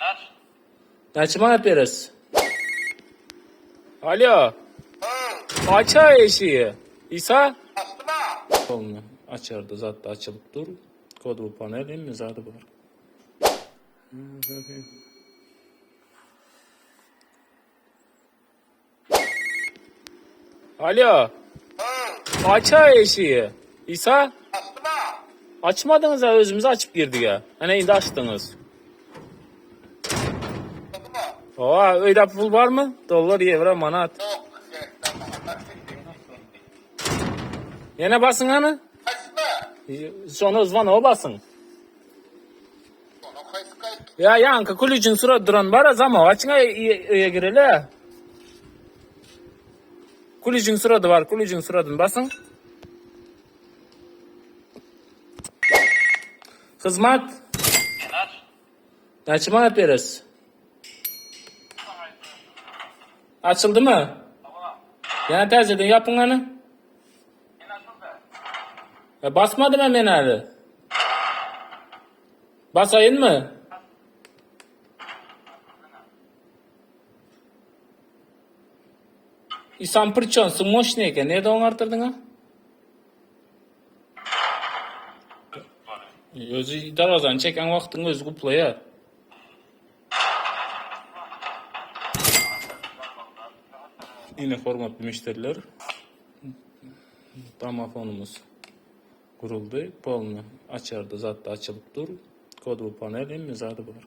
Aç. Neçe manat beresiz? Alo. Aça eşiği. İsa? Olma. Açardı zaten açılıp dur. Kod bu panelin mizadı var. Alo. Aça eşiği. İsa? Açmadınız ha özümüz açıp girdik ya. Hani indi açtınız. Oha öyle pul var mı? Dolar, euro, manat. Yine basın hani? Sonra zvana o basın. Ya yankı kulücün sıra duran var az ama açına iya girele. Kulücün sıradı var, kulücün sıradın basın. Hizmet. Sen aç. Neçe manat beresiz? Açıldı mı? Tamam. Yana tezeden yapın hani. Ya basmadım hemen hali. Basayın mı? İsan pırçon sımoş ne eken? Nerede onu artırdın ha? Özü darazan çeken vaktin özü kupla Yine hormatlı müşteriler. Damafonumuz kuruldu. Polunu açardı zaten açılıp dur. Kod bu panelin mizadı var.